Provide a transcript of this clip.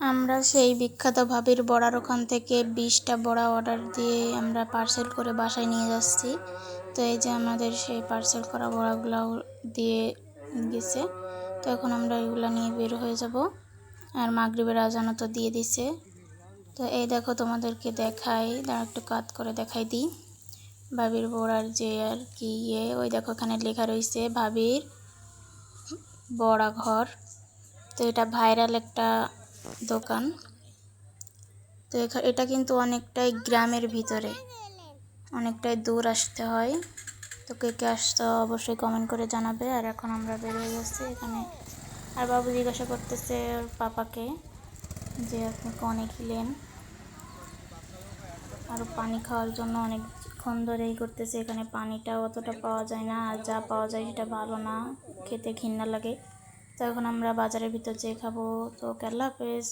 আমরা সেই বিখ্যাত ভাবির বড়ার ওখান থেকে বিশটা বড়া অর্ডার দিয়ে আমরা পার্সেল করে বাসায় নিয়ে যাচ্ছি। তো এই যে আমাদের সেই পার্সেল করা বড়াগুলো দিয়ে গেছে। তো এখন আমরা এগুলো নিয়ে বের হয়ে যাব। আর মাগরিবের আজানও তো দিয়ে দিছে। তো এই দেখো তোমাদেরকে দেখাই দাঁড়া একটু কাত করে দেখাই দিই। ভাবির বড়ার যে আর কি ইয়ে ওই দেখো এখানে লেখা রয়েছে ভাবির বড়া ঘর। তো এটা ভাইরাল একটা দোকান। তো এটা কিন্তু অনেকটাই গ্রামের ভিতরে। অনেকটাই দূর আসতে হয়। তো কে কে আসতে অবশ্যই কমেন্ট করে জানাবে। আর এখন আমরা বের হয়ে যাচ্ছি এখানে। আর বাবু জিজ্ঞাসা করতেছে ওর পাপাকে যে আপনি কনে খিলেন। আর পানি খাওয়ার জন্য অনেকক্ষণ ধরেই করতেছে। এখানে পানিটা অতটা পাওয়া যায় না। আর যা পাওয়া যায় সেটা ভালো না। খেতে ঘৃণা লাগে। তো এখন আমরা বাজারের ভিতর যেয়ে খাব। তো কেল্লা হাফেজ